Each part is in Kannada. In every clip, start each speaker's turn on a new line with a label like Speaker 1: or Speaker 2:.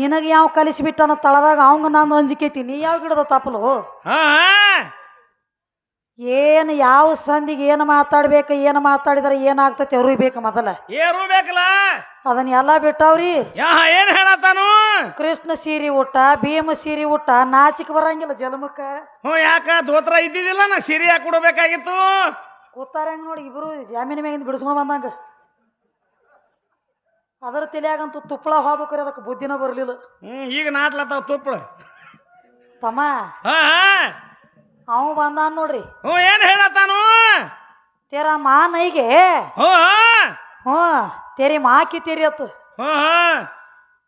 Speaker 1: ನಿನಗೆ ಯಾವ ಕಲಿಸಿಬಿಟ್ಟನ ತಳದಾಗ? ಅವಂಗ ನಾನು ಅಂಜಿಕೈತಿ. ನೀ ಯಾವ ಗಿಡದ ತಪ್ಪಲು ಏನು ಯಾವ ಸಂದಿಗೆ ಏನು ಮಾತಾಡ್ಬೇಕು ಏನು ಮಾತಾಡಿದ್ರೆ ಏನಾಗ್ತೈತಿ ಅರುಬೇಕು ಮೊದಲ.
Speaker 2: ಏರು ಬೇಕಲ್ಲ
Speaker 1: ಅದನ್ನ ಎಲ್ಲ ಬಿಟ್ಟವ್ರಿ.
Speaker 2: ಏನ್ ಹೇಳತ್ತಾನು?
Speaker 1: ಕೃಷ್ಣ ಸೀರೆ ಊಟ ಭೀಮ ಸೀರೆ ಊಟ ನಾಚಿಕ ಬರಂಗಿಲ್ಲ ಜಲಮಕ್ಕ
Speaker 2: ಹ್ಞೂ ಯಾಕ? ದೋತ್ರ ಇದ್ದಿದ್ದಿಲ್ಲ ನಾ ಸಿರಿ ಯಾಕೆ ಕೊಡಬೇಕಾಗಿತ್ತು
Speaker 1: ಕೂತಾರ ಹೆಂಗ್ ನೋಡಿ ಇಬ್ರು ಜಾಮೀನ್ ಮ್ಯಾಗಿಂದ ಬಿಡಿಸ್ಕೊಂಡು ಬಂದಂಗ. ಅದರ ತಲೆಯಾಗಂತೂ ತುಪ್ಪಳ ಹೋದ ಕರೆ ಅದಕ್ಕೆ ಬುದ್ಧಿನ ಬರಲಿಲ್ಲ.
Speaker 2: ಹ್ಮ್ ಈಗ ನಾಟ್ಲತ್ತಾವ ತುಪ್ಪಳ.
Speaker 1: ತಮ್ಮ ಅವ ಬಂದಾನ ನೋಡ್ರಿ.
Speaker 2: ಹ್ಞೂ ಏನ್ ಹೇಳತ್ತಾನು?
Speaker 1: ತೇರ ಮಾ ನೈಗೆ.
Speaker 2: ಹ್ಞೂ
Speaker 1: ಹ್ಞೂ ತೇರಿ ಮಾಕಿ ತೇರಿ ಅತ್ತು.
Speaker 2: ಹ್ಞೂ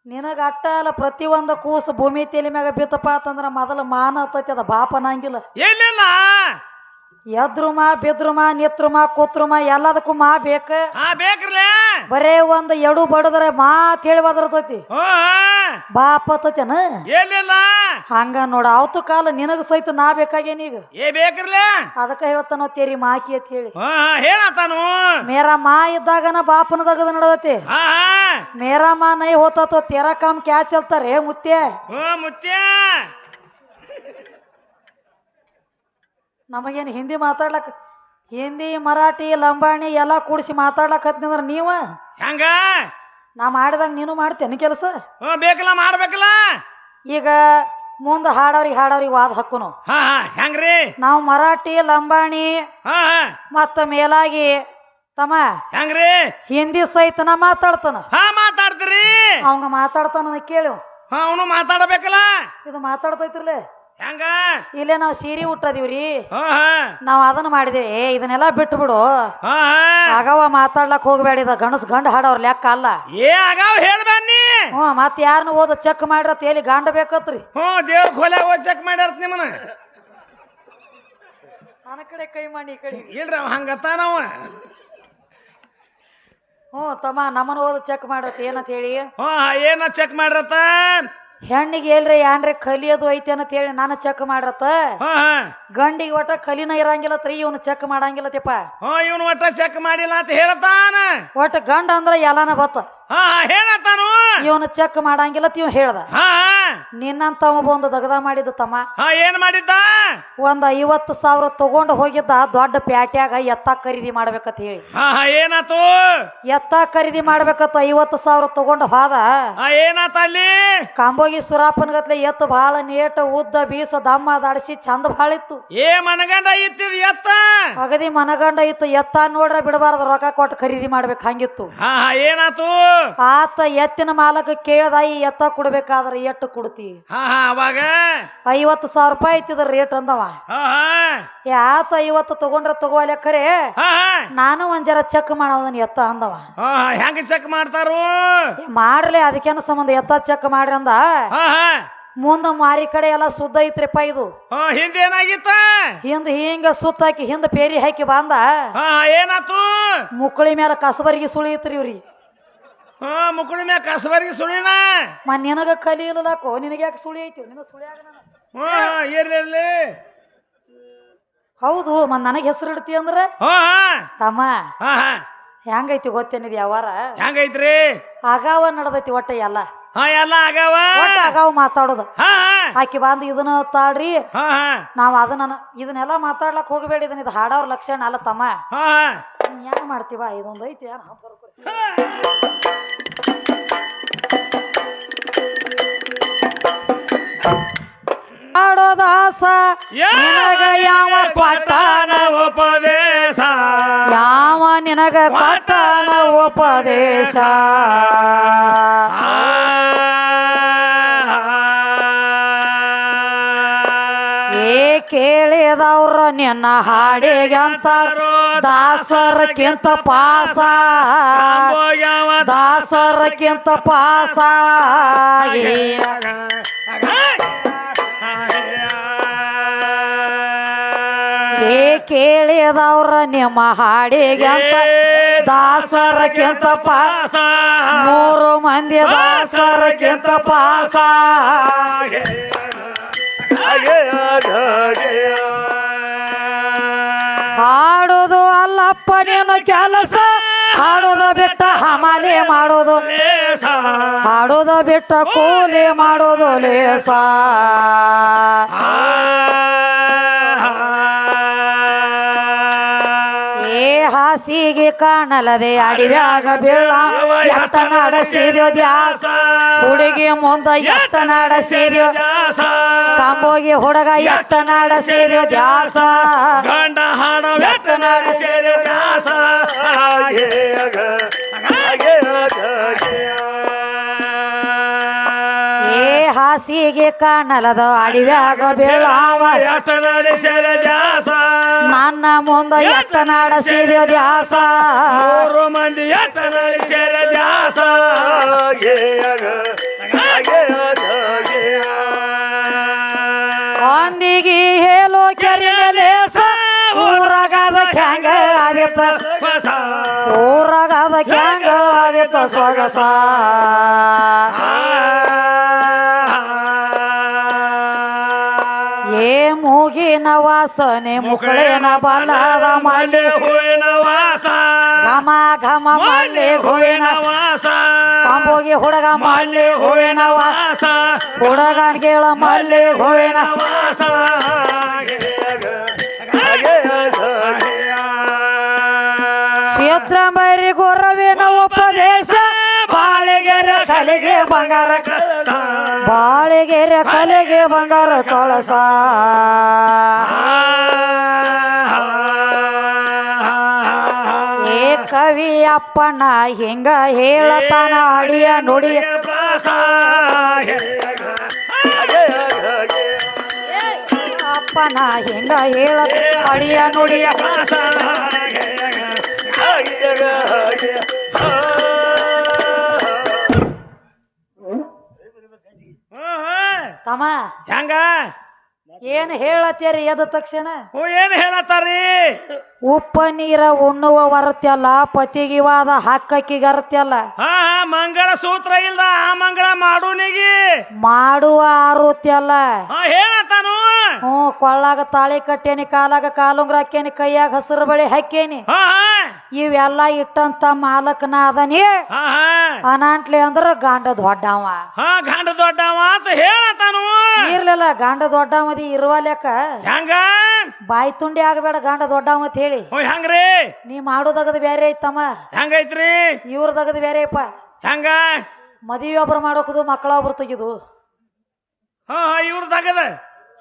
Speaker 1: ನಿನಗ ಅಟ್ಟ ಅಲ್ಲ ಪ್ರತಿ ಒಂದು ಕೂಸು ಭೂಮಿ ತಲೆ ಮ್ಯಾಗ ಬಿತ್ತಪ್ಪ ಅಂತಂದ್ರ ಮೊದಲು ಮಾನ ಹತ್ತೈತಿ ಅದ ಬಾಪ ಅನ್ನಂಗಿಲ್ಲ
Speaker 2: ಎಲ್ಲಿಲ್ಲ?
Speaker 1: ಎದ್ರುಮ ಬಿದ್ರುಮ ನಿತ್ರುಮ ಕೂತ್ರುಮ ಎಲ್ಲದಕ್ಕೂ ಮಾ ಬೇಕ.
Speaker 2: ಹಾ ಬೇಕ್ರಲೇ?
Speaker 1: ಬರೇ ಒಂದು ಎಡು ಬಡದ್ರೆ ಮಾ ಹೇಳಿ ಬದರ್ತೈತಿ
Speaker 2: ಹಾ
Speaker 1: ಬಾಪ ಹತ್ತೈತೇನ?
Speaker 2: ಎಲ್ಲಿಲ್ಲ?
Speaker 1: ಹಂಗ ನೋಡ ಅವತ್ತು ಕಾಲ ನಿನಗ ಸಹಿತ ನಾ ಬೇಕಾಗೇನೀಗ
Speaker 2: ಏ ಬೇಕ್ರಲೇ?
Speaker 1: ಅದಕ್ಕ ಹೇಳ್ತಾನೋ ತೇರಿ ಮಾಕಿ ಅಂತ ಹೇಳಿ.
Speaker 2: ಹಾ
Speaker 1: ಮೇರಾ ಮಾ ಇದ್ದಾಗನ ಬಾಪನ ದಗದ ನಡದತಿ.
Speaker 2: ಹಾ ಹಾ
Speaker 1: ಮಾ ನೈ ಹೋತತೋ ತೇರ ಕಾಮ್ ಕ್ಯಾಚ್ ಚಲ್ತಾರೆ ಮುತ್ತೆ
Speaker 2: ಮುತ್ತೆ ಮುತ್ಯ
Speaker 1: ನಮಗೇನು ಹಿಂದಿ ಮಾತಾಡ್ಲಕ್ ಹಿಂದಿ ಮರಾಠಿ ಲಂಬಾಣಿ ಎಲ್ಲ ಕೂಡಿಸಿ ಮಾತಾಡ್ಲಕ್ ಹತ್ತಿದ್ರ ನೀವ?
Speaker 2: ಹೆಂಗ?
Speaker 1: ನಾ ಮಾಡಿದಂಗ ನೀನು ಮಾಡ್ತೇನೆ ಕೆಲಸ?
Speaker 2: ಬೇಕಲ್ಲ ಮಾಡ್ಬೇಕಲ್ಲ?
Speaker 1: ಈಗ ಮುಂದೆ ಹಾಡೋರಿಗೆ ಹಾಡೋರಿಗೆ ವಾದ ಹಕ್ಕುನು.
Speaker 2: ಹಾ ಹಾ ಹೆಂಗ್ರಿ?
Speaker 1: ನಾವು ಮರಾಠಿ ಲಂಬಾಣಿ ಮತ್ತ ಮೇಲಾಗಿ ತಮ್ಮ
Speaker 2: ಹೆಂಗ್ರಿ?
Speaker 1: ಹಿಂದಿ ಸಹಿತ ನಾ ಮಾತಾಡ್ತಾನ.
Speaker 2: ಹಾ ಮಾತಾಡ್ತೀರಿ.
Speaker 1: ಅವಂಗ ಮಾತಾಡ್ತಾನ ಕೇಳು.
Speaker 2: ಹಾ ಅವನು ಮಾತಾಡಬೇಕಲ್ಲ?
Speaker 1: ಇದು ಮಾತಾಡ್ತೈತಿರ್ಲೆ?
Speaker 2: ಹೆಂಗ?
Speaker 1: ಇಲ್ಲೇ ನಾವು ಸೀರೆ ಉಟ್ಟದಿವ್ರಿ.
Speaker 2: ಹಾ ಹಾ.
Speaker 1: ನಾವ್ ಅದನ್ನ ಮಾಡಿದೇವಿ ಏ ಇದನ್ನೆಲ್ಲ ಬಿಟ್ಟು ಬಿಡು
Speaker 2: ಹಾ ಹಾ.
Speaker 1: ಆಗವ ಮಾತಾಡ್ಲಕ್ ಹೋಗ್ಬೇಡ ಇದ ಗಣಸ್ ಗಂಡ ಹಾಡವ್ರ ಲೆಕ್ಕ ಅಲ್ಲ.
Speaker 2: ಏ ಆಗಾವ್ ಹೇಳ್ಬೇಡ್ನಿ
Speaker 1: ಹ್ಞೂ ಮತ್ತೆ ಯಾರನ್ನ ಓದ ಚೆಕ್ ಮಾಡ್ರ ತೇಲಿ ಗಂಡ ಬೇಕತ್ರಿ.
Speaker 2: ಹ್ಞೂ ದೇವ್ರ ಖೋಲೆ ಹೋಗಿ ಚೆಕ್ ಮಾಡ್ಯಾರ್ತ ನಿಮ್ಮನ
Speaker 1: ನನ್ನ ಕಡೆ ಕೈ ಮಾಡಿ ಈ ಕಡೆ.
Speaker 2: ಇಲ್ರಿ ಅವ ಹಂಗತ್ತಾನವ
Speaker 1: ಹ್ಞೂ ತಮ್ಮ ನಮ್ಮನ್ನ ಓದ ಚೆಕ್ ಮಾಡತ್ತೆ ಏನಂತ ಹೇಳಿ?
Speaker 2: ಹ್ಞೂ ಏನ ಚೆಕ್ ಮಾಡ್ರತ್ತ?
Speaker 1: ಹೆಣ್ಣಿಗೆ ಎಲ್ರಿ ಏನ್ರಿ ಕಲಿಯೋದು ಐತೆ ಅಂತ ಹೇಳಿ ನಾನು ಚೆಕ್ ಮಾಡ್ರತ್ತ?
Speaker 2: ಹಾ ಹಾ.
Speaker 1: ಗಂಡಿಗೆ ಒಟ್ಟ ಕಲಿನ ಇರಂಗಿಲ್ಲತ್ರಿ ಇವನು ಚೆಕ್ ಮಾಡಂಗಿಲ್ಲತಿಪ್ಪ
Speaker 2: ಹ್ಞೂ ಇವನು ಒಟ್ಟ ಚೆಕ್ ಮಾಡಿಲ್ಲ ಅಂತ ಹೇಳ್ತಾನ.
Speaker 1: ಒಟ್ಟ ಗಂಡ ಅಂದ್ರೆ ಎಲ್ಲಾನ ಬತ್ತ.
Speaker 2: ಹಾ ಹೇಳತ್ತಾನು
Speaker 1: ಇವನು ಚೆಕ್ ಮಾಡಂಗಿಲ್ಲ ಇವ್ ಹೇಳ್ದ.
Speaker 2: ಹಾ
Speaker 1: ನಿನ್ನಂತವ ಒಂದು ದಗದ ಮಾಡಿದ ತಮ್ಮ.
Speaker 2: ಹಾ ಏನ್ ಮಾಡಿದ್ದ?
Speaker 1: ಒಂದ್ ಐವತ್ತು ಸಾವಿರ ತಗೊಂಡು ಹೋಗಿದ್ದ ದೊಡ್ಡ ಪ್ಯಾಟ್ಯಾಗ ಎತ್ತ ಖರೀದಿ ಮಾಡ್ಬೇಕಂತ ಹೇಳಿ.
Speaker 2: ಹಾ ಹಾ ಏನಾತು?
Speaker 1: ಎತ್ತ ಖರೀದಿ ಮಾಡ್ಬೇಕತ್ ಐವತ್ತು ಸಾವಿರ ತಗೊಂಡು ಹೋದ.
Speaker 2: ಹಾ ಏನಾತ ಅಲ್ಲಿ?
Speaker 1: ಕಾಂಬೋಗಿ ಸುರಾಪನ್ ಗತ್ಲೆ ಎತ್ತು ಭಾಳ ನೇಟ ಉದ್ದ ಬೀಸ ದಮ್ಮ ದಾಡಿಸಿ ಚಂದ ಭಾಳ ಇತ್ತು.
Speaker 2: ಏ ಮನಗಂಡ ಇತ್ತಿದ್ ಎತ್ತ?
Speaker 1: ಅಗದಿ ಮನಗಂಡ ಇತ್ತು. ಎತ್ತ ನೋಡ್ರ ಬಿಡಬಾರ್ದು ರೊಕ್ಕ ಕೊಟ್ಟು ಖರೀದಿ ಮಾಡ್ಬೇಕು ಹಂಗಿತ್ತು.
Speaker 2: ಹಾ ಹಾ ಏನಾತು?
Speaker 1: ಆತ ಎತ್ತಿನ ಮಾಲಕ ಕೇಳದ ಈ ಎತ್ತ ಕೊಡ್ಬೇಕಾದ್ರೆ ಎಟ್ಟು ಕೊಡ್ತಿ?
Speaker 2: ಹಾ ಹಾ ಅವಾಗ?
Speaker 1: ಐವತ್ತು ಸಾವಿರ ರೂಪಾಯಿ ಐತಿದ್ರ ರೇಟ್ ಅಂದವ.
Speaker 2: ಹಾ
Speaker 1: ಏ ಆತ ಐವತ್ತು ತಗೊಂಡ್ರ ತಗೋಲೆ ಖರೆ
Speaker 2: ಹಾ
Speaker 1: ನಾನು ಒಂದ್ ಜರ ಚೆಕ್ ಮಾಡವದನ್ ಎತ್ತ ಅಂದವ.
Speaker 2: ಹಾ ಹೆಂಗ ಚೆಕ್ ಮಾಡ್ತಾರು?
Speaker 1: ಏ, ಮಾಡ್ಲಿ ಅದಕ್ಕೇನ ಸಂಬಂಧ ಎತ್ತ ಚೆಕ್ ಮಾಡ್ರಿ ಅಂದ.
Speaker 2: ಹಾ ಹಾ.
Speaker 1: ಮುಂದ ಮಾರಿ ಕಡೆ ಎಲ್ಲ ಸುದ್ದ ಐತ್ರಿಪ್ಪ ಇದು.
Speaker 2: ಹಾ ಹಿಂದೆ ಏನಾಗಿತ್ತ?
Speaker 1: ಹಿಂದ ಹಿಂಗ ಸುತ್ತ ಹಾಕಿ ಹಿಂದ ಪೇರಿ ಹಾಕಿ ಬಂದ.
Speaker 2: ಹಾ ಏನಾತು?
Speaker 1: ಮುಕ್ಕಳಿ ಮೇಲೆ ಕಸಬರಿಗೆ ಸುಳಿ ಇತ್ರಿ ಇವ್ರಿಗೆ
Speaker 2: ಹಾ ಮುಕುಳಿ ಮ್ಯಾಗ ಕಸಬರ್ಗಿ ಸುಳಿನ?
Speaker 1: ಮ ನಿನಗ ಕಲಿ ನಿನಗೆ ಯಾಕೆ ಸುಳಿ ಐತಿ? ನಿನ್ನ ಸುಳಿ
Speaker 2: ಹಾ ಹಾ, ಇರ್ಲಿ ಇರ್ಲಿ.
Speaker 1: ಹೌದು ಮತ್ ನನಗೆ ಹೆಸರು ಇಡ್ತಿ ಅಂದ್ರೆ?
Speaker 2: ಹಾ
Speaker 1: ತಮ್ಮ
Speaker 2: ಹಾ ಹಾ.
Speaker 1: ಹೆಂಗೈತಿ ಗೊತ್ತೇನಿದ್ ಯಾವಾರ?
Speaker 2: ಹೆಂಗೈತ್ರಿ?
Speaker 1: ಆಗಾವ ನಡ್ದೈತಿ ಒಟ್ಟ ಎಲ್ಲ.
Speaker 2: ಹಾ ಎಲ್ಲ ಆಗ್ಯಾವ
Speaker 1: ಒಟ್ಟ ಆಗಾವ ಮಾತಾಡೋದು.
Speaker 2: ಹಾ ಹಾ.
Speaker 1: ಆಕಿ ಬಂದು ಇದನ್ನ ತಾಡ್ರಿ.
Speaker 2: ಹಾ ಹಾ.
Speaker 1: ನಾವ್ ಅದನ್ನ ಇದನ್ನೆಲ್ಲ ಮಾತಾಡ್ಲಕ್ ಹೋಗಬೇಡಿ ಇದನ್ನ ಇದು ಹಾಡೋರ್ ಲಕ್ಷಣ ಅಲ್ಲ ತಮ್ಮ.
Speaker 2: ಹಾ
Speaker 1: ಏನ್ ಮಾಡ್ತೀವ? ಇದೊಂದು ಐತಿ ಏನ್ ಹಂಪರ್ಕು? ಹಾಡೋದಾಸ ನಿನಗ ಯಾವ
Speaker 2: ಕೊಟ್ಟಾನ ಉಪದೇಶ?
Speaker 1: ಯಾವ ನಿನಗ ಕೊಟ್ಟನ ಉಪದೇಶ? ಏ ಕೇಳಿದವ್ರ ನಿನ್ನ ಹಾಡಿಗಂತ ದಾಸರಕ್ಕಿಂತ ಪಾಸ. ದಾಸರಕ್ಕಿಂತ ಪಾಸ. ಏ ಕೇಳಿದವ್ರ ನಿಮ್ಮ ಹಾಡಿಗೆ ದಾಸರಕ್ಕಿಂತ ಪಾಸ. ಮೂರು ಮಂದಿ ದಾಸರಕ್ಕಿಂತ ಪಾಸ. ನಿನ್ನ ಕೆಲಸ ಹಾಡೋದ ಬಿಟ್ಟ ಹಮಾಲಿ ಮಾಡೋದು ಹಾಡೋದ ಬಿಟ್ಟ ಕೂಲಿ ಮಾಡೋದು ಲೇಸ. ಹಾಸಿಗೆ ಕಾಣಲದೆ ಅಡಿವ್ಯಾಗ ಬೀಳ ಎತ್ತನಾಡ ನಡೆಸಿದ್ಯೋ ದ್ಯಾಸ. ಹುಡುಗಿ ಮುಂದ ಎಟ್ಟ ನಡೆಸಿದ್ಯೋ ಕಾಂಬೋಗಿ ಹುಡುಗ ಎತ್ತನಾಡ ನಡೆಸಿದ್ಯೋ ದ್ಯಾಸ.
Speaker 2: ಗಂಡ ಹಾಡ
Speaker 1: ಎಟ್ಟ ನಡೆಸಿದ್ಯೋ
Speaker 2: ದಾಸ
Speaker 1: ಹಾಸಿಗೆ ಕಾಣಲದ ಅಡಿವ್ಯಾಗ ಬೀಳಾವ. ನನ್ನ ಮುಂದ ಎತ್ತ ನಡೆಸಿದ್ಯೋ ದ್ಯಾಸ.
Speaker 2: ಮೂರು ಮಂದಿ ಎತ್ತ ನಡೆಸಿದ ದಾಸ
Speaker 1: ಅಂದಿಗಿ ಹೇಳೋ ಕೆರೆ ಲೇಸ ಊರಾಗದ ಕ್ಯಾಂಗ ಆದಿತ್ತ. ಊರಾಗದ ಕ್ಯಾಂಗ ಆದಿತ್ತ ಸೊಗಸ ಮೂಗಿನ ವಾಸನೆ ಮುಕ್ಕಳೇನ ಬಲದ ಮಲ್ಲೆ
Speaker 2: ಹೂವಿನ ವಾಸ
Speaker 1: ಘಮ ಘಮ ಮಲ್ಲೆ ಹೂವಿನ
Speaker 2: ವಾಸ
Speaker 1: ಕಾಂಬೋಗಿ ಹುಡುಗ ಮಲ್ಲೆ ಹೂವಿನ
Speaker 2: ವಾಸ
Speaker 1: ಹುಡುಗ ಕೇಳ ಮಲ್ಲೆ ಹೂವಿನ
Speaker 2: ವಾಸ
Speaker 1: ಕ್ಷೇತ್ರ ಮೈರಿ ಗುರವಿನ ಒಪ್ಪ ಬಂಗಾರ ಬಾಳೆಗೆರೆ ಕಲೆಗೆ ಬಂಗಾರ ಕಳಸ. ಏ ಕವಿ ಅಪ್ಪನ ಹಿಂಗ ಹೇಳತಾನ ಅಡಿಯ ನುಡಿಯ ಅಪ್ಪನ ಹಿಂಗ ಹೇಳ ಅಡಿಯ ನುಡಿಯ ತಮ್ಮ
Speaker 2: ಹೆಂಗ?
Speaker 1: ಏನ್ ಹೇಳತ್ತೀರಿ ಎದ ತಕ್ಷಣ?
Speaker 2: ಹ್ಞೂ ಏನ್ ಹೇಳತ್ತಾರಿ
Speaker 1: ಉಪ್ಪ ನೀರ ಉಣ್ಣುವ ವರತ್ಯಲ್ಲ ಪತಿಗಿವಾದ ಹಕ್ಕಕ್ಕಿಗರತ್ಯಲ್ಲ
Speaker 2: ಹಾ ಹಾ ಮಂಗಳ ಸೂತ್ರ ಇಲ್ಲ ಆ ಮಂಗಳ ಮಾಡುನಿಗಿ
Speaker 1: ಮಾಡುವ ಆರುತ್ಯಲ್ಲ
Speaker 2: ಹಾ ಹೇಳತ್ತಾನು.
Speaker 1: ಹ್ಞೂ ಕೊಳ್ಳಾಗ ತಾಳಿ ಕಟ್ಟೇನಿ ಕಾಲಾಗ ಕಾಲುಂಗ್ರ ಹಾಕೇನಿ ಕೈಯಾಗ ಹಸಿರು ಬಳಿ ಹಾಕೇನಿ.
Speaker 2: ಹಾ ಹಾ.
Speaker 1: ಇವೆಲ್ಲ ಇಟ್ಟಂತ ಮಾಲಕನ ಅದನಿ
Speaker 2: ಹಾ ಹಾ.
Speaker 1: ಅನಾಂಟ್ಲಿ ಅಂದ್ರ ಗಾಂಡ ದೊಡ್ಡವ
Speaker 2: ಹಾ ಗಂಡ ದೊಡ್ಡವ ಅಂತ ಹೇಳತಾನು
Speaker 1: ಇರ್ಲಿಲ್ಲ ಗಾಂಡ ದೊಡ್ಡವದಿ ಇರುವ ಲೆಕ್ಕ
Speaker 2: ಹೆಂಗ?
Speaker 1: ಬಾಯಿ ತುಂಡಿ ಆಗಬೇಡ ಗಾಂಡ ದೊಡ್ಡವ ಅಂತ ಹೇಳಿ.
Speaker 2: ಓ ಹೆಂಗ್ರಿ?
Speaker 1: ನೀ ಮಾಡೋದಗದ ಬೇರೆ ಐತಮ್ಮ.
Speaker 2: ಹೆಂಗೈತ್ರಿ?
Speaker 1: ಇವ್ರದಗದ ಬೇರೆ ಅಪ್ಪ
Speaker 2: ಹೆಂಗ?
Speaker 1: ಮದುವೆ ಒಬ್ರು ಮಾಡೋಕದು ಮಕ್ಕಳ ಒಬ್ರು ತೆಗಿದು.
Speaker 2: ಹಾ ಹಾ ಇವ್ರ ತಗದ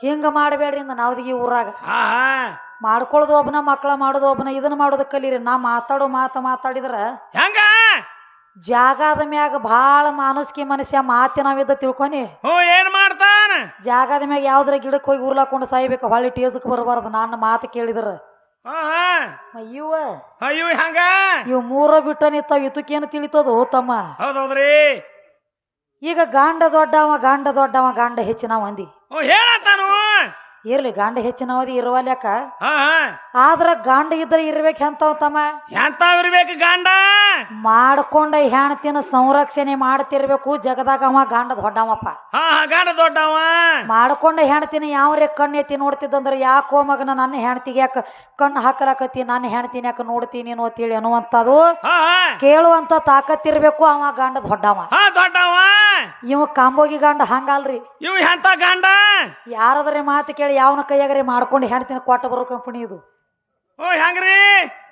Speaker 1: ಹಿಂಗ ಮಾಡಬೇಡ್ರಿ ಇಂದ ನಾವದಿಗೆ ಊರಾಗ.
Speaker 2: ಹಾ ಹಾ.
Speaker 1: ಮಾಡ್ಕೊಳ್ಳೋದು ಒಬ್ಬನ ಮಕ್ಕಳ ಮಾಡೋದು ಒಬ್ಬನ ಇದನ್ನ ಮಾಡೋದು ಕಲೀರಿ. ನಾ ಮಾತಾಡೋ ಮಾತು ಮಾತಾಡಿದ್ರೆ
Speaker 2: ಹೆಂಗ?
Speaker 1: ಜಾಗದ ಮ್ಯಾಗ ಭಾಳ ಮಾನುಸ್ಕಿ ಮನುಷ್ಯ ಮಾತಿನವಿದ್ದ ತಿಳ್ಕೊನಿ.
Speaker 2: ಹ್ಞೂ ಏನ್ ಮಾಡ್ತಾನ?
Speaker 1: ಜಾಗದ ಮ್ಯಾಗ ಯಾವ್ದ್ರ ಗಿಡಕ್ಕೆ ಹೋಗಿ ಉರ್ಲಾಕೊಂಡು ಸಾಯ್ಬೇಕು ಹೊಳ್ಳಿ ಟೇಸಕ್ಕೆ ಬರಬಾರ್ದು ನನ್ನ ಮಾತು ಕೇಳಿದ್ರ. ಮ ಇವ
Speaker 2: ಹೆಂಗ?
Speaker 1: ಮೂರ ಬಿಟ್ಟ ನಿಂತಾವ ಇದಕ್ಕೇನು ತಿಳಿತದ ತಮ್ಮ?
Speaker 2: ಹೌದೌದ್ರಿ.
Speaker 1: ಈಗ ಗಾಂಡ ದೊಡ್ಡವ ಗಾಂಡ ದೊಡ್ಡವ ಗಾಂಡ ಹೆಚ್ಚಿನ ಮಂದಿ
Speaker 2: ಹೇಳತ್ತಾನು?
Speaker 1: ಇರ್ಲಿ ಗಂಡ ಹೆಚ್ಚಿನ ಅವಧಿ ಇರುವಲ್ಯಾಕ
Speaker 2: ಹಾ
Speaker 1: ಆದ್ರ ಗಾಂಡ ಇದ್ರೆ ಇರ್ಬೇಕು ಎಂತವ್ ತಮ್ಮ?
Speaker 2: ಎಂತಾವಿರ್ಬೇಕು ಗಂಡ?
Speaker 1: ಮಾಡ್ಕೊಂಡ ಹೆಣ್ತಿನ ಸಂರಕ್ಷಣೆ ಮಾಡ್ತಿರ್ಬೇಕು ಜಗದಾಗ ಅವ ಗಾಂಡ ದೊಡ್ಡವಪ್ಪ.
Speaker 2: ಹಾ ಹಾ ಗಂಡ ದೊಡ್ಡವ.
Speaker 1: ಮಾಡ್ಕೊಂಡ ಹೆಣ್ತಿನ ಯಾವ್ರೆ ಕಣ್ಣು ಎತ್ತಿ ನೋಡ್ತಿದ್ದಂದ್ರ ಯಾಕೋ ಮಗನ ನನ್ನ ಹೆಣ್ತಿಗೆ ಯಾಕ ಕಣ್ಣು ಹಾಕಲಾಕತ್ತಿ ನನ್ನ ಹೆಣ್ತಿನ ಯಾಕ ನೋಡ್ತೀನಿ ಅಂತೇಳಿ ಅನ್ನುವಂಥದ್ದು ಕೇಳುವಂತ ತಾಕತ್ತಿರ್ಬೇಕು ಅವ ಗಾಂಡ ದೊಡ್ಡವ.
Speaker 2: ಹಾ ದೊಡ್ಡವ.
Speaker 1: ಇವ ಕಾಂಬೋಗಿ ಗಾಂಡ ಹಂಗಲ್ರಿ.
Speaker 2: ಇವ್ ಎಂತ ಗಂಡ?
Speaker 1: ಯಾರಾದ್ರೆ ಮಾತು ಕೇಳಿ ಯಾವನ ಕೈಯಾಗ್ರಿ ಮಾಡ್ಕೊಂಡು ಹೆಣ್ತಿನ ಕೊಟ್ಟ ಬರೋ ಕಂಪನಿ ಇದು.
Speaker 2: ಓ ಹೆಂಗ್ರಿ?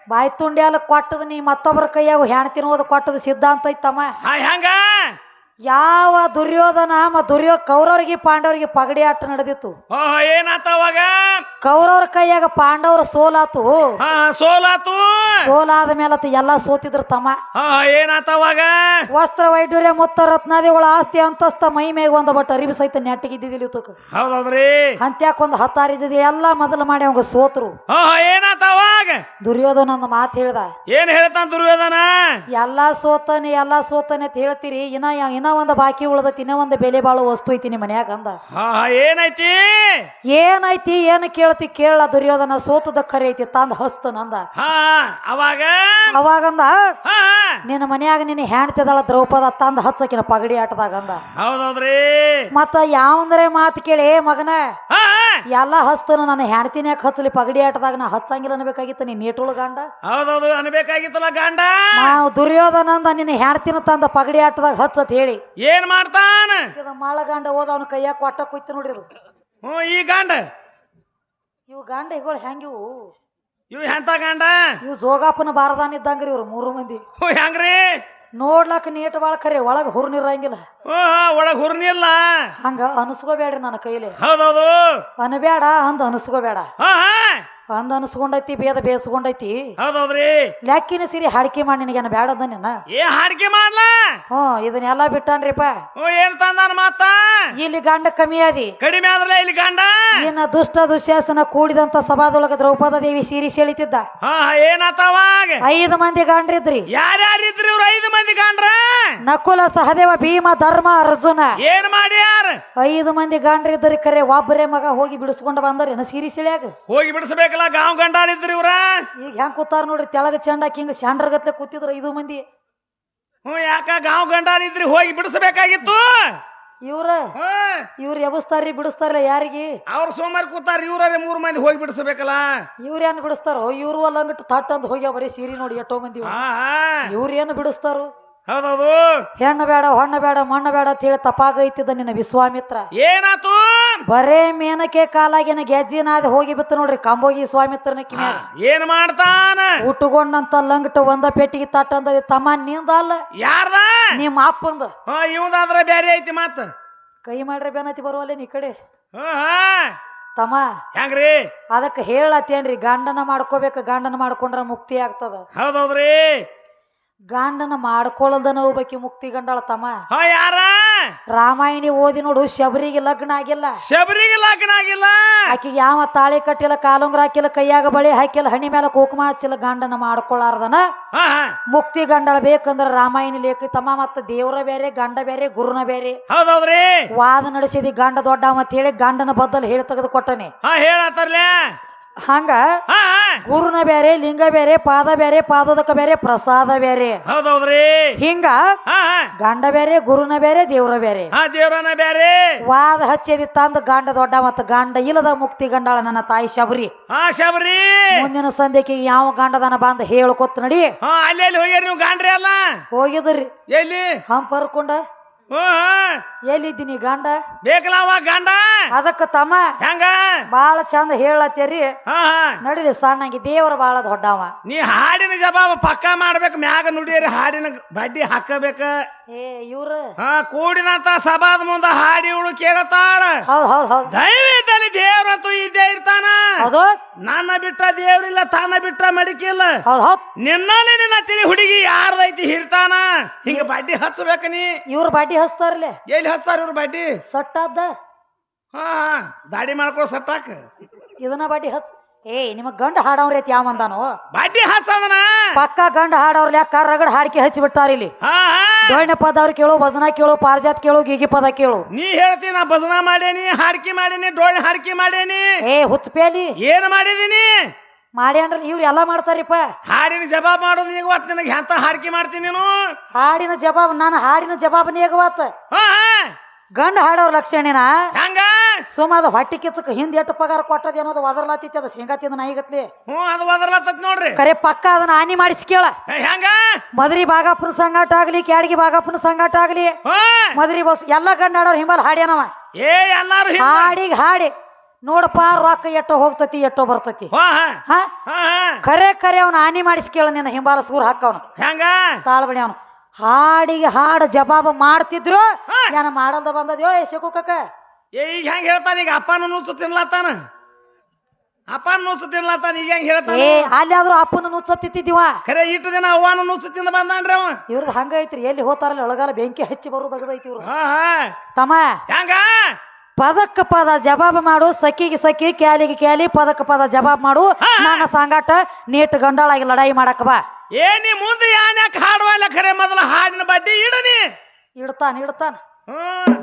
Speaker 1: ಬಾಯಿ ತುಂಡಿ ಅಲ್ಲ ಕೊಟ್ಟದ ನೀ ಮತ್ತೊಬ್ಬರ ಕೈಯಾಗ ಹೆಣ್ತಿನ ಓದ ಕೊಟ್ಟದ ಸಿದ್ಧಾಂತ ಐತಮ್ಮ.
Speaker 2: ಹೆಂಗ?
Speaker 1: ಯಾವ ದುರ್ಯೋಧನ ಮತ್ತ ದುರ್ಯೋ ಕೌರವರಿಗೆ ಪಾಂಡವರಿಗೆ ಪಗಡಿ ಆಟ ನಡೆದಿತ್ತು.
Speaker 2: ಏನಾತ ಅವಾಗ?
Speaker 1: ಕೌರವ್ರ ಕೈಯಾಗ ಪಾಂಡವರ ಸೋಲಾತು.
Speaker 2: ಸೋಲಾತು?
Speaker 1: ಸೋಲಾದ ಮೇಲೆ ಎಲ್ಲಾ ಸೋತಿದ್ರು ತಮ್ಮ.
Speaker 2: ಏನಾತ ಅವಾಗ?
Speaker 1: ವಸ್ತ್ರ ವೈಢೂರ್ಯ ಮುತ್ತ ರತ್ನಾದಿಗಳ ಆಸ್ತಿ ಅಂತಸ್ತ ಮೈ ಮೇಗ ಒಂದ ಬಟ್ ಅರಿವಿ ಸಹಿತ ನೆಟ್ಟಿಗಿದ್ದಿದ್ದಿಲ್ಲ ತೂಕ
Speaker 2: ಹೌದೌದ್ರಿ?
Speaker 1: ಅಂತ್ಯಾಕ ಒಂದ್ ಹತ್ತಾರ ಇದ್ದಿದ್ದು ಎಲ್ಲಾ ಮೊದಲು ಮಾಡಿ ಅವಂಗ ಸೋತ್ರು.
Speaker 2: ಏನಾತ ಅವಾಗ?
Speaker 1: ದುರ್ಯೋಧನ ಒಂದು ಮಾತು ಹೇಳ್ದ.
Speaker 2: ಏನ್ ಹೇಳ್ತಾನ ದುರ್ಯೋಧನ?
Speaker 1: ಎಲ್ಲಾ ಸೋತನಿ ಎಲ್ಲಾ ಸೋತನಿ ಅಂತ ಹೇಳ್ತೀರಿ ಇನ್ನ ಇನ್ನ ಒಂದು ಬಾಕಿ ಉಳ್ದತಿ ಇನ್ನ ಒಂದು ಬೆಲೆ ಬಾಳೋ ವಸ್ತು ಐತಿ ನಿಮ್ಮ ಮನ್ಯಾಗ ಅಂದ.
Speaker 2: ಹಾ ಏನೈತಿ?
Speaker 1: ಏನೈತಿ ಏನು ಕೇಳ್ತಿ ಕೇಳ ದುರ್ಯೋಧನ ಸೋತದ ಖರೆ ಐತಿ ತಂದ ಹಸ್ತನಂದ
Speaker 2: ಹಾ ಅವಾಗ?
Speaker 1: ಅವಾಗಂದ
Speaker 2: ಹಾ
Speaker 1: ನಿನ್ನ ಮನ್ಯಾಗ ನಿನ್ನ ಹೆಣ್ತಿದಳ ದ್ರೌಪದ ತಂದ ಹಚ್ಚಕಿನ ಪಗಡಿ ಆಟದಾಗ ಅಂದ.
Speaker 2: ಹೌದೌದ್ರಿ.
Speaker 1: ಮತ್ತ ಯಾವಂದ್ರೆ ಮಾತು ಕೇಳಿ ಏ ಮಗನ
Speaker 2: ಹಾ ಹಾ.
Speaker 1: ಎಲ್ಲ ಹಸ್ತನ ನನ್ನ ಹೆಣ್ತಿನ ಯಾಕೆ ಹಚ್ಚಲಿ ಪಗಡಿ ಆಟದಾಗ ನಾ ಹಚ್ಚಂಗಿಲ್ಲ ಅನ್ಬೇಕಾಗಿತ್ತು ನೀನ್ ನೀಟುಳು ಗಂಡ.
Speaker 2: ಹೌದೌದು ಅನ್ಬೇಕಾಗಿತ್ತಲ್ಲ ಗಂಡ?
Speaker 1: ನಾವು ದುರ್ಯೋಧನಂದ ನಿನ್ನ ಹೆಣ್ತಿನ ತಂದ ಪಗಡಿ ಆಟದಾಗ ಹಚ್ಚತ್ ಹೇಳಿ.
Speaker 2: ಏನ್ ಮಾಡ್ತಾನ?
Speaker 1: ಇದು ಮಾಳ ಗಂಡ ಹೋದ ಅವನ ಕೈಯಾಗ ಕೊಟ್ಟ ಕುಯ್ತು ನೋಡಿರು
Speaker 2: ಹ್ಞೂ ಈ ಗಂಡ?
Speaker 1: ಇವು ಗಂಡ ಇಗಳು ಹೆಂಗಿವು
Speaker 2: ಇವ್ ಎಂತ ಗಂಡ?
Speaker 1: ಇವು ಜೋಗಾಪನ ಬಾರದಾನ ಇದ್ದಂಗ್ರಿ ಇವ್ರು ಮೂರು ಮಂದಿ.
Speaker 2: ಹ್ಞೂ ಹೆಂಗ್ರಿ?
Speaker 1: ನೋಡ್ಲಾಕ ನೀಟ್ ಬಾಳ ಖರೆ ಒಳಗ ಹುರ್ನಿರಂಗಿಲ್ಲ
Speaker 2: ಹ್ಞೂ ಒಳಗ್ ಹುರ್ನಿಲ್ಲ
Speaker 1: ಹಂಗ ಅನಸ್ಕೋಬೇಡ್ರಿ ನನ್ನ ಕೈಲಿ.
Speaker 2: ಹೌದೌದು.
Speaker 1: ಅನಬೇಡ ಅಂದ ಅನಸ್ಕೋಬೇಡ.
Speaker 2: ಹಾ ಹಾ.
Speaker 1: ಅಂದ ಅನಿಸ್ಕೊಂಡೈತಿ ಬೇದ ಬೇಸ್ಕೊಂಡೈತಿ.
Speaker 2: ಹೌದೌದ್ರಿ?
Speaker 1: ಲ್ಯಾಕಿನ ಸಿರಿ ಹಾಡಿಕೆ ಮಾಡಿ ನಿನಗೇನ ಬೇಡದ ನಿನ್ನ
Speaker 2: ಏ ಹಾಡಿಕೆ ಮಾಡ್ಲಾ?
Speaker 1: ಹ್ಞೂ ಇದನ್ನೆಲ್ಲ ಬಿಟ್ಟಾನ್ರಿಪ್ಪ.
Speaker 2: ಹ್ಞೂ ಏನ್ ತಂದಾನ ಮಾತ?
Speaker 1: ಇಲ್ಲಿ ಗಂಡ ಕಮ್ಮಿ ಆದಿ.
Speaker 2: ಕಡಿಮೆ ಆದ್ರಲ್ಲ ಇಲ್ಲಿ ಗಂಡ?
Speaker 1: ಇನ್ನ ದುಷ್ಟ ದುಶ್ಯಾಸನ ಕೂಡಿದಂತ ಸಭಾದೊಳಗ ದ್ರೌಪದ ದೇವಿ ಸೀರೆ ಸೆಳಿತಿದ್ದ.
Speaker 2: ಹಾ
Speaker 1: ಐದು ಮಂದಿ ಗಂಡ್ರಿದ್ರಿ.
Speaker 2: ಯಾರ್ಯಾರಿದ್ರಿ ಇವ್ರು ಐದು ಮಂದಿ ಗಂಡ್ರ?
Speaker 1: ನಕುಲ ಸಹದೇವ ಭೀಮ ಧರ್ಮ ಅರ್ಜುನ.
Speaker 2: ಏನ್ ಮಾಡ್ಯಾರ?
Speaker 1: ಐದು ಮಂದಿ ಗಂಡ್ರಿದ್ರಿ ಕರೆ ಒಬ್ಬರೇ ಮಗ ಹೋಗಿ ಬಿಡಿಸ್ಕೊಂಡು ಬಂದಾರೇನ ಸೀರೆ ಸೆಳಿಯಾಗ?
Speaker 2: ಹೋಗಿ ಬಿಡಿಸ್ಬೇಕಲ್ಲ ಗಾಂವ್ ಗಂಡಾಡಿದ್ರಿ ಇವ್ರ?
Speaker 1: ಈಗ ಹೆಂಗ್ ಕೂತಾರ ನೋಡ್ರಿ ತೆಳಗ ಚಂಡಾಕಿ ಹಿಂಗ ಶಾಂಡ್ರಗತ್ಲೆ ಕೂತಿದ್ರು ಐದು ಮಂದಿ.
Speaker 2: ಹ್ಞೂ ಯಾಕ ಗಾಂವ್ ಗಂಡಾಡಿದ್ರಿ ಹೋಗಿ ಬಿಡಿಸ್ಬೇಕಾಗಿತ್ತು?
Speaker 1: ಇವ್ರ
Speaker 2: ಹ್ಮ್
Speaker 1: ಇವ್ರು ಎಬಸ್ತಾರ್ರಿ ಬಿಡಿಸ್ತಾರಲ್ಲ ಯಾರಿಗೆ?
Speaker 2: ಅವ್ರ ಸೋಮವಾರ ಕೂತಾರ ಇವ್ರೇ ಮೂರ್ ಮಂದಿ ಹೋಗಿ ಬಿಡಿಸ್ಬೇಕಲ್ಲ?
Speaker 1: ಇವ್ರ ಏನ್ ಬಿಡಿಸ್ತಾರೋ? ಇವ್ರು ಅಲ್ಲಂಗಿಟ್ಟು ತಟ್ ಅಂತ ಹೋಗ್ಯಾವ ಬರೀ ಸೀರಿ ನೋಡಿ ಎಷ್ಟೋ ಮಂದಿ
Speaker 2: ಹಾ
Speaker 1: ಇವ್ರು ಏನು ಬಿಡಿಸ್ತಾರು?
Speaker 2: ಹೌದೌದು.
Speaker 1: ಹೆಣ್ಣು ಬೇಡ ಹೊಣ್ಣು ಬೇಡ ಮಣ್ಣು ಬೇಡ ಅಂತ ಹೇಳಿ ತಪ್ಪಾಗೈತಿದ್ದ ನಿನ್ನ ವಿಶ್ವಾಮಿತ್ರ.
Speaker 2: ಏನಾತು?
Speaker 1: ಬರೇ ಮೇನಕೆ ಕಾಲಾಗಿನ ಗೆಜ್ಜಿನಾದ ಹೋಗಿ ಬಿತ್ತ ನೋಡ್ರಿ ಕಂಬೋಗಿ ಸ್ವಾಮಿತ್ರನ
Speaker 2: ಏನ್ ಮಾಡ್ತಾನ?
Speaker 1: ಉಟ್ಕೊಂಡಂತ ಲಂಗಟ ಒಂದ ಪೆಟ್ಟಿಗೆ ತಟ್ಟಂದ ತಮ್ಮ ನಿಂದ ಅಲ್ಲ
Speaker 2: ಯಾರ್ದ?
Speaker 1: ನಿಮ್ಮ ಅಪ್ಪಂದ.
Speaker 2: ಹಾ ಬೇರೆ ಬ್ಯಾರೆ ಐತಿ ಮಾತ.
Speaker 1: ಕೈ ಮಾಡ್ರೆ ಬೇನತಿ ಬರುವಲ್ಲ ನೀ ಕಡೆ. ತಮ್ಮ
Speaker 2: ಹೆಂಗ್ರಿ?
Speaker 1: ಅದಕ್ಕೆ ಹೇಳತ್ತೇನ್ರಿ ಗಂಡನ ಮಾಡ್ಕೋಬೇಕು ಗಂಡನ ಮಾಡ್ಕೊಂಡ್ರ ಮುಕ್ತಿ ಆಗ್ತದ.
Speaker 2: ಹೌದೌದ್ರಿ.
Speaker 1: ಗಂಡನ ಮಾಡ್ಕೊಳ್ಳದನ ಹೋಗ್ಬೇಕಿ ಮುಕ್ತಿ ಗಂಡಳ ತಮ್ಮ.
Speaker 2: ಹಾ ಯಾರ?
Speaker 1: ರಾಮಾಯಣಿ ಓದಿ ನೋಡು ಶಬರಿಗೆ ಲಗ್ನ ಆಗಿಲ್ಲ.
Speaker 2: ಶಬರಿಗೆ ಲಗ್ನ ಆಗಿಲ್ಲ?
Speaker 1: ಆಕಿಗೆ ಯಾವ ತಾಳಿ ಕಟ್ಟಿಲ್ಲ ಕಾಲುಂಗ್ರ ಹಾಕಿಲ್ಲ ಕೈಯಾಗ ಬಳಿ ಹಾಕಿಲ್ಲ ಹಣಿ ಮೇಲೆ ಕುಕುಮ ಹಚ್ಚಿಲ್ಲ ಗಂಡನ ಮಾಡ್ಕೊಳ್ಳಾರ್ದನ ಮುಕ್ತಿ ಗಂಡಳ ಬೇಕಂದ್ರ ರಾಮಾಯಣಿ ಲೇಖ ತಮ್ಮ ಮತ್ತ ದೇವ್ರ ಬೇರೆ ಗಂಡ ಬೇರೆ ಗುರುನ ಬೇರೆ.
Speaker 2: ಹೌದೌದ್ರಿ?
Speaker 1: ವಾದ ನಡೆಸಿದಿ ಗಂಡ ದೊಡ್ಡ ಅಂತ ಹೇಳಿ ಗಂಡನ ಬದ್ದಲ್ಲಿ ಹೇಳಿ ತೆಗೆದು ಕೊಟ್ಟನೆ.
Speaker 2: ಹೇಳ ಹೇಳತ್ತಾರ್ಲೆ
Speaker 1: ಹಂಗ
Speaker 2: ಹಾ
Speaker 1: ಗುರುನ ಬೇರೆ ಲಿಂಗ ಬೇರೆ ಪಾದ ಬೇರೆ ಪಾದದಕ ಬೇರೆ ಪ್ರಸಾದ ಬೇರೆ
Speaker 2: ಹೌದೌದ್ರಿ.
Speaker 1: ಹಿಂಗ
Speaker 2: ಹಾ ಹಾ.
Speaker 1: ಗಂಡ ಬೇರೆ ಗುರುನ ಬೇರೆ ದೇವ್ರ ಬೇರೆ
Speaker 2: ಹಾ ದೇವ್ರನ ಬ್ಯಾರೆ.
Speaker 1: ವಾದ ಹಚ್ಚಿದಿ ತಂದ ಗಂಡ ದೊಡ್ಡ ಮತ್ತ ಗಂಡ ಇಲ್ಲದ ಮುಕ್ತಿ ಗಂಡಾಳ ನನ್ನ ತಾಯಿ ಶಬರಿ.
Speaker 2: ಹಾ ಶಬರಿ.
Speaker 1: ಮುಂದಿನ ಸಂಧ್ಯಕ್ಕೆ ಯಾವ ಗಂಡದನ ಬಂದ ಹೇಳ್ಕೊತ್ ನಡಿ.
Speaker 2: ಹಾ ಅಲ್ಲಿ ಅಲ್ಲಿ ಹೋಗ್ಯಾರ ನೀವು ಗಾಂಡ್ರಿ ಅಲ್ಲ?
Speaker 1: ಹೋಗಿದ್ರಿ.
Speaker 2: ಎಲ್ಲಿ? ಹಂಪರ್ಕೊಂಡ.
Speaker 1: ಎಲ್ಲಿದ್ದೀನಿ ಗಂಡ?
Speaker 2: ಬೇಕಲ್ಲ ಅವ ಗಂಡ?
Speaker 1: ಅದಕ್ಕ ತಮ್ಮ.
Speaker 2: ಹೆಂಗ?
Speaker 1: ಬಾಳ ಚಂದ ಹೇಳತ್ತೇರಿ.
Speaker 2: ನಡೀರಿ ಹಾ.
Speaker 1: ನಡಿರಿ ಸಣ್ಣಂಗಿ ದೇವರ ಬಾಳ ದೊಡ್ಡವ.
Speaker 2: ನೀ ಹಾಡಿನ ಜವಾಬ ಪಕ್ಕ ಮಾಡ್ಬೇಕು ಮ್ಯಾಗ ನುಡಿಯರಿ ಹಾಡಿನ ಬಡ್ಡಿ ಹಾಕಬೇಕ.
Speaker 1: ಏ ಇವ್ರ?
Speaker 2: ಹಾ ಕೂಡಿದಂತ ಸಭಾದ ಮುಂದ ಹಾಡಿ ಇವಳು ಕೇಳತಾಳ.
Speaker 1: ಹೌದ್ ಹೌದ್ ಹೌದ್.
Speaker 2: ದೈವದಲ್ಲಿ ದೇವ್ರಂತೂ ಇದ್ದೇ ಇರ್ತಾನ.
Speaker 1: ಹೌದು.
Speaker 2: ನನ್ನ ಬಿಟ್ಟ ದೇವ್ರಿಲ್ಲ ತಾನ ಬಿಟ್ಟ ಮಡಿಕಿಲ್ಲ
Speaker 1: ಇಲ್ಲ. ಹೌದು
Speaker 2: ನಿನ್ನಲ್ಲಿ ನಿನ್ನ ತಿಳಿ ಹುಡುಗಿ ಯಾರ್ದೈತಿ ಹಿರ್ತಾನ? ಹಿಂಗ ಬಡ್ಡಿ ಹಚ್ಚಬೇಕ ನೀ?
Speaker 1: ಇವ್ರ ಬಾಟಿ ಹಚ್ತಾರಲ್ಲ
Speaker 2: ಎಲ್ಲಿ ಹಚ್ತಾರ ಇವ್ರು ಬಡ್ಡಿ?
Speaker 1: ಸಟ್ಟಾದ.
Speaker 2: ಹಾ ಹಾ. ದಾಡಿ ಮಾಡ್ಕೊಳ ಸಟ್ಟಾಕ.
Speaker 1: ಇದನ್ನ ಬಾಟಿ ಹಚ್. ಏ ನಿಮಗ್ ಗಂಡ ಹಾಡವ್ರ ಐತಿ ಯಾವ ಅಂದಾನು?
Speaker 2: ಬಡ್ಡಿ ಹಚ್ಚದನ
Speaker 1: ಪಕ್ಕ ಗಂಡ ಹಾಡವ್ರ ಯಾಕ ರಗಡ ಹಾಡಿಕೆ ಹಚ್ಚಿ ಬಿಟ್ಟಾರ ಇಲ್ಲಿ. ಡೊಳ್ಳ ಪದ ಅವ್ರು ಕೇಳು ಭಜನಾ ಕೇಳು ಪಾರಿಜಾತ್ ಕೇಳು ಗೀಗಿ ಪದ ಕೇಳು.
Speaker 2: ನೀ ಹೇಳ್ತಿ ನಾ ಭಜನಾ ಮಾಡೇನಿ ಹಾಡ್ಕಿ ಮಾಡೇನಿ ಡೋಳ್ ಹಾಡ್ಕಿ ಮಾಡೇನಿ.
Speaker 1: ಏ ಹುಚ್ಚಪೇಲಿ
Speaker 2: ಏನ್ ಮಾಡಿದೀನಿ?
Speaker 1: ಮಾಡಿ ಅಂದ್ರೆ ಇವ್ರು ಎಲ್ಲ ಮಾಡ್ತಾರಿಪ್ಪ.
Speaker 2: ಹಾಡಿನ ಜವಾಬ್ ಮಾಡೋದು ಈಗ ಇವತ್ತು ನಿನಗೆ ಎಂತ ಹಾಡ್ಕಿ ಮಾಡ್ತೀನಿ ನೀನು?
Speaker 1: ಹಾಡಿನ ಜವಾಬ್ ನಾನು ಹಾಡಿನ ಜವಾಬ್ ನೀಗವಾತ ಗಂಡ ಹಾಡವ್ರ ಲಕ್ಷಣಿನ?
Speaker 2: ಹೆಂಗ?
Speaker 1: ಸುಮ್ಮ ಅದ ಹೊಟ್ಟಿ ಕಿಚ್ಚಕ್ ಹಿಂದ್ ಎಷ್ಟು ಪಗಾರ ಕೊಟ್ಟದ ಏನೋ ಒದರ್ಲಾತಿತ್ತು ಅದ ಶೇಂಗಾ ತಿಂದ ನಾಯಿಗತ್ಲಿ
Speaker 2: ಹ್ಞೂ ಅದು ನೋಡ್ರಿ.
Speaker 1: ಕರೆ ಪಕ್ಕ ಅದನ್ನ ಹಾನಿ ಮಾಡಿಸಿ ಕೇಳ.
Speaker 2: ಹೆಂಗ?
Speaker 1: ಮದ್ರಿ ಬಾಗಪ್ಪನ ಸಂಗಾಟ ಆಗ್ಲಿ ಕ್ಯಾಡಗಿ ಬಾಗಪ್ಪನ ಸಂಗಾಟ ಆಗ್ಲಿ ಮದ್ರಿ ಬಸ್ ಎಲ್ಲ ಗಂಡ ಹಾಡೋರ್ ಹಿಂಬಲ್ ಹಾಡ್ಯಾನವ
Speaker 2: ಏ ಎಲ್ಲಾರು
Speaker 1: ಹಾಡಿಗೆ ಹಾಡಿ. ನೋಡಪ್ಪ ರೊಕ್ಕ ಎಟ್ಟೋ ಹೋಗ್ತತಿ ಎಟ್ಟೋ ಬರ್ತತಿ.
Speaker 2: ಹಾ ಹಾ.
Speaker 1: ಹಾ?
Speaker 2: ಹಾ ಹಾ.
Speaker 1: ಖರೆ ಖರೆ ಅವನ ಹಾನಿ ಮಾಡಿಸಿ ಕೇಳ ನಿನ್ನ ಹಿಂಬಾಲ ಸೂರ್ ಹಾಕವನು.
Speaker 2: ಹೆಂಗ?
Speaker 1: ತಾಳ್ಬಡಿ ಅವನು. ಹಾಡಿಗೆ ಹಾಡು ಜವಾಬ ಮಾಡ್ತಿದ್ರು
Speaker 2: ಹಾ.
Speaker 1: ಏನ ಮಾಡಲ್ದ ಬಂದದ್ಯೋ ಶಕು ಕಕ್ಕ
Speaker 2: ಏ ಈಗ ಹೆಂಗ್ ಹೇಳ್ತಾನೆ? ಈಗ ಅಪ್ಪನ ನುಚ್ಚು ತಿನ್ಲತ್ತಾನ ಅಪ್ಪನ ನುಚ್ಚು ತಿನ್ಲತ್ತಾನ ಈಗ ಹೆಂಗ್ ಹೇಳ್ತಾನೆ?
Speaker 1: ಏ ಅಲ್ಲಿ ಆದ್ರೂ ಅಪ್ಪನ ನುಚ್ಚತ್ತಿದ್ದಿವ
Speaker 2: ಖರೆ ಇಟ್ಟು ದಿನ ಅವ್ವನ ನುಚ್ಚು ತಿಂದ ಬಂದಾನ್ರಿ ಅವ.
Speaker 1: ಇವ್ರದ್ದು ಹಂಗ ಐತ್ರಿ ಎಲ್ಲಿ ಹೋತಾರಲ್ಲ ಒಳಗಾಲ ಬೆಂಕಿ ಹಚ್ಚಿ ಬರೋದಾಗದೈತಿ ಇವ್ರು
Speaker 2: ಹಾ ಹಾ.
Speaker 1: ತಮ್ಮ
Speaker 2: ಹೆಂಗ?
Speaker 1: ಪದಕ್ಕ ಪದ ಜವಾಬ್ ಮಾಡು ಸಖಿಗೆ ಸಖಿ ಕ್ಯಾಲಿಗೆ ಕ್ಯಾಲಿ ಪದಕ್ಕ ಪದ ಜವಾಬ್ ಮಾಡು. ನನ್ನ ಸಂಗಾಟ ನೀಟ್ ಗಂಡಾಳಾಗಿ ಲಡಾಯಿ ಮಾಡಕ್ ಬಾ.
Speaker 2: ಏ ನೀ ಮುಂದೆ ಯಾನ್ಯಾಕ ಹಾಡುವಲ್ಲ? ಖರೆ ಮೊದಲ ಹಾಡಿನ ಬಡ್ಡಿ ಇಡನಿ
Speaker 1: ಇಡ್ತಾನ ಇಡ್ತಾನ.
Speaker 2: ಹ್ಮ್.